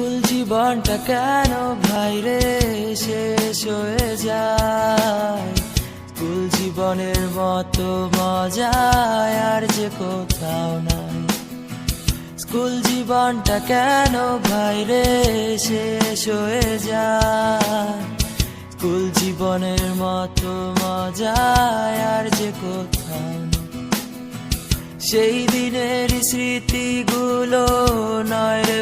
জীবনটা কেন ভাই রে? শেষ হয়ে যায়। স্কুল জীবনের মতো মজা আর যে কোথাও নাই। স্কুল জীবনটা কেন ভাই রে? শেষ হয়ে যায়। স্কুল জীবনের মতো মজা আর যে কোথাও সেই দিনের স্মৃতিগুলো নয়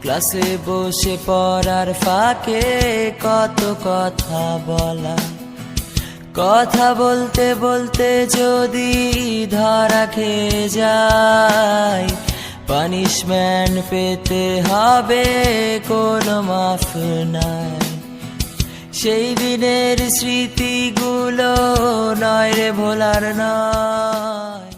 ক্লাসে বসে পড়ার ফাঁকে কত কথা বলা। কথা বলতে বলতে যদি ধরা খেয়ে যায় পানিশমেন্ট পেতে হবে কোনো মাফ নাই। সেই দিনের স্মৃতিগুলো নয় রে ভোলার নয়।